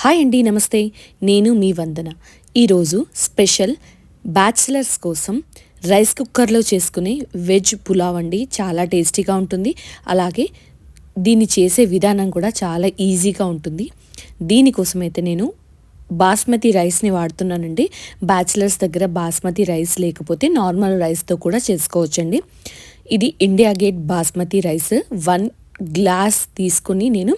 Hi అండి నమస్తే. నేను మీ వందన. ఈరోజు స్పెషల్ బ్యాచిలర్స్ కోసం రైస్ కుక్కర్లో చేసుకునే వెజ్ పులావ్ అండి. చాలా టేస్టీగా ఉంటుంది. అలాగే దీన్ని చేసే విధానం కూడా చాలా ఈజీగా ఉంటుంది. దీనికోసం అయితే నేను బాస్మతి రైస్ని వాడుతున్నానండి. బ్యాచిలర్స్ దగ్గర బాస్మతి రైస్ లేకపోతే నార్మల్ రైస్తో కూడా చేసుకోవచ్చండి. ఇది India Gate basmati rice one glass తీసుకుని నేను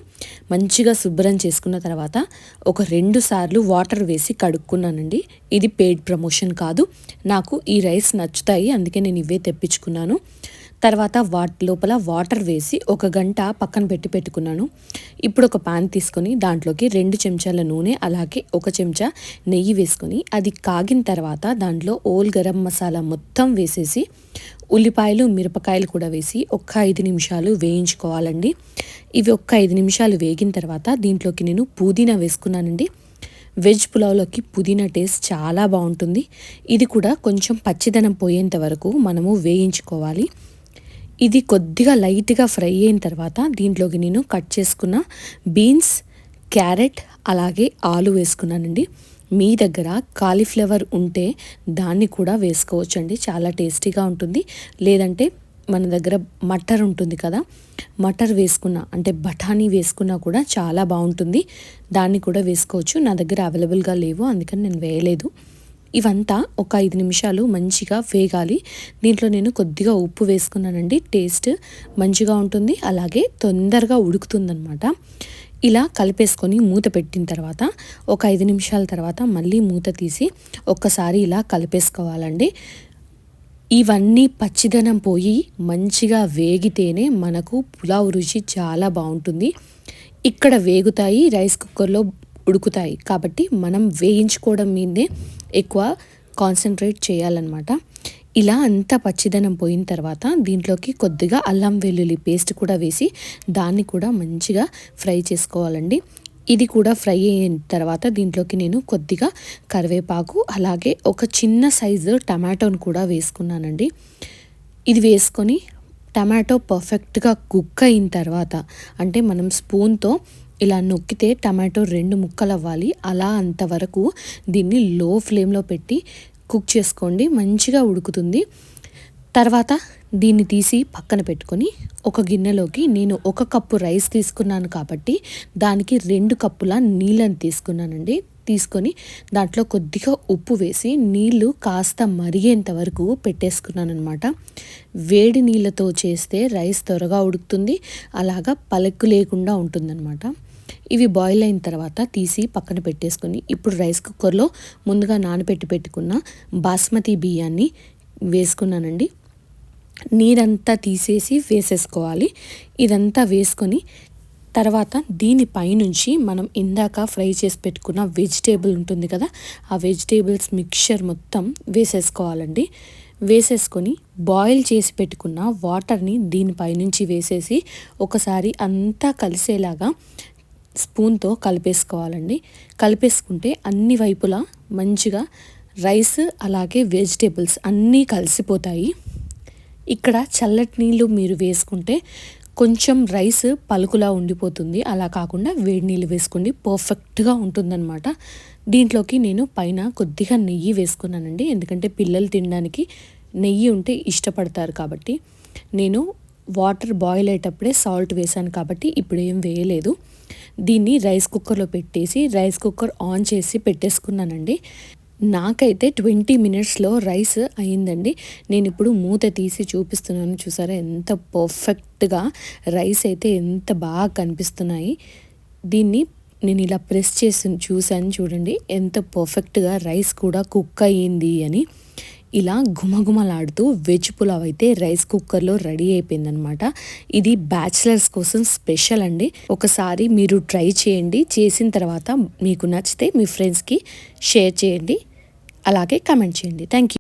మంచిగా శుభ్రం చేసుకున్న తర్వాత ఒక రెండు సార్లు వాటర్ వేసి కడుక్కున్నానండి. ఇది పెయిడ్ ప్రమోషన్ కాదు. నాకు ఈ రైస్ నచ్చుతాయి అందుకే నేను ఇవే తెప్పించుకున్నాను. తర్వాత వాటి లోపల వాటర్ వేసి ఒక గంట పక్కన పెట్టి పెట్టుకున్నాను. ఇప్పుడు ఒక పాన్ తీసుకొని దాంట్లోకి రెండు చెంచాల నూనె అలాగే ఒక చెంచా నెయ్యి వేసుకొని అది కాగిన తర్వాత దాంట్లో ఓల్ గరం మసాలా మొత్తం వేసేసి ఉల్లిపాయలు మిరపకాయలు కూడా వేసి ఒక్క ఐదు నిమిషాలు వేయించుకోవాలండి. ఇవి ఒక్క ఐదు నిమిషాలు వేగిన తర్వాత దీంట్లోకి నేను పుదీనా వేసుకున్నానండి. వెజ్ పులావ్లోకి పుదీనా టేస్ట్ చాలా బాగుంటుంది. ఇది కూడా కొంచెం పచ్చిదనం పోయేంత వరకు మనము వేయించుకోవాలి. ఇది కొద్దిగా లైట్గా ఫ్రై అయిన తర్వాత దీంట్లోకి నేను కట్ చేసుకున్న బీన్స్ క్యారెట్ అలాగే ఆలు వేసుకున్నానండి. మీ దగ్గర కాలీఫ్లవర్ ఉంటే దాన్ని కూడా వేసుకోవచ్చండి. చాలా టేస్టీగా ఉంటుంది. లేదంటే మన దగ్గర మటర్ ఉంటుంది కదా మటర్ వేసుకున్న అంటే బఠానీ వేసుకున్నా కూడా చాలా బాగుంటుంది. దాన్ని కూడా వేసుకోవచ్చు. నా దగ్గర అవైలబుల్గా లేవు అందుకని నేను వేయలేదు. ఇవంతా ఒక ఐదు నిమిషాలు మంచిగా వేగాలి. దీంట్లో నేను కొద్దిగా ఉప్పు వేసుకున్నానండి. టేస్ట్ మంచిగా ఉంటుంది. అలాగే తొందరగా ఉడుకుతుందనమాట ఇలా కలిపేసుకొని మూత పెట్టిన తర్వాత ఒక ఐదు నిమిషాల తర్వాత మళ్ళీ మూత తీసి ఒక్కసారి ఇలా కలిపేసుకోవాలండి. ఇవన్నీ పచ్చిదనం పోయి మంచిగా వేగితేనే మనకు పులావ్ రుచి చాలా బాగుంటుంది. ఇక్కడ వేగుతాయి రైస్ కుక్కర్లో ఉడుకుతాయి. కాబట్టి మనం వేయించుకోవడం మీదే ఎక్కువ కాన్సన్ట్రేట్ చేయాలన్నమాట. ఇలా అంతా పచ్చిదనం పోయిన తర్వాత దీంట్లోకి కొద్దిగా అల్లం వెల్లుల్లి పేస్ట్ కూడా వేసి దాన్ని కూడా మంచిగా ఫ్రై చేసుకోవాలండి. ఇది కూడా ఫ్రై అయిన తర్వాత దీంట్లోకి నేను కొద్దిగా కరివేపాకు అలాగే ఒక చిన్న సైజు టమాటోను కూడా వేసుకున్నానండి. ఇది వేసుకొని టమాటో పర్ఫెక్ట్గా కుక్ అయిన తర్వాత అంటే మనం స్పూన్తో ఇలా నొక్కితే టమాటో రెండు ముక్కలు అవ్వాలి అలా అంతవరకు దీన్ని లో ఫ్లేమ్లో పెట్టి కుక్ చేసుకోండి. మంచిగా ఉడుకుతుంది. తర్వాత దీన్ని తీసి పక్కన పెట్టుకొని ఒక గిన్నెలోకి నేను ఒక కప్పు రైస్ తీసుకున్నాను కాబట్టి దానికి రెండు కప్పుల నీళ్ళని తీసుకున్నానండి. తీసుకొని దాంట్లో కొద్దిగా ఉప్పు వేసి నీళ్ళు కాస్త మరిగేంత వరకు పెట్టేసుకున్నాను అనమాట వేడి నీళ్ళతో చేస్తే రైస్ త్వరగా ఉడుకుతుంది. అలాగా పలుకు లేకుండా ఉంటుందన్నమాట. ఇవి బాయిల్ అయిన తర్వాత తీసి పక్కన పెట్టేసుకొని ఇప్పుడు రైస్ కుక్కర్లో ముందుగా నానబెట్టి పెట్టుకున్న బాస్మతి బియ్యాన్ని వేసుకున్నానండి. నీరంతా తీసేసి వేసేసుకోవాలి. ఇదంతా వేసుకొని తర్వాత దీని పైనుంచి మనం ఇందాక ఫ్రై చేసి పెట్టుకున్న వెజిటేబుల్ ఉంటుంది కదా ఆ వెజిటేబుల్స్ మిక్చర్ మొత్తం వేసేసుకోవాలండి. వేసేసుకొని బాయిల్ చేసి పెట్టుకున్న వాటర్ని దీనిపైనుంచి వేసేసి ఒకసారి అంతా కలిసేలాగా స్పూన్తో కలిపేసుకోవాలండి. కలిపేసుకుంటే అన్ని వైపులా మంచిగా రైస్ అలాగే వెజిటేబుల్స్ అన్నీ కలిసిపోతాయి. ఇక్కడ చల్లటి నీళ్ళు మీరు వేసుకుంటే కొంచెం రైస్ పలుకులా ఉండిపోతుంది. అలా కాకుండా వేడి నీళ్ళు వేసుకోండి. పర్ఫెక్ట్గా ఉంటుందన్నమాట. దీంట్లోకి నేను పైన కొద్దిగా నెయ్యి వేసుకున్నానండి. ఎందుకంటే పిల్లలు తినడానికి నెయ్యి ఉంటే ఇష్టపడతారు కాబట్టి. నేను వాటర్ బాయిల్ అయ్యేటప్పుడే సాల్ట్ వేసాను కాబట్టి ఇప్పుడు ఏం వేయలేదు. దీన్ని రైస్ కుక్కర్లో పెట్టేసి రైస్ కుక్కర్ ఆన్ చేసి పెట్టేసుకున్నానండి. నాకైతే ట్వంటీ మినిట్స్లో రైస్ అయిందండి నేను ఇప్పుడు మూత తీసి చూపిస్తున్నాను చూసారా? ఎంత పర్ఫెక్ట్గా రైస్ అయితే ఎంత బాగా కనిపిస్తున్నాయి. దీన్ని నేను ఇలా ప్రెస్ చేసి చూశాను చూడండి. ఎంత పర్ఫెక్ట్గా రైస్ కూడా కుక్ అయ్యింది అని. ఇలా గుమగుమలాడుతూ వెజ్ పులావ్ అయితే రైస్ కుక్కర్లో రెడీ అయిపోయిందనమాట ఇది బ్యాచిలర్స్ కోసం స్పెషల్ అండి. ఒకసారి మీరు ట్రై చేయండి. చేసిన తర్వాత మీకు నచ్చితే మీ ఫ్రెండ్స్కి షేర్ చేయండి. అలాగే కమెంట్ చేయండి. Thank you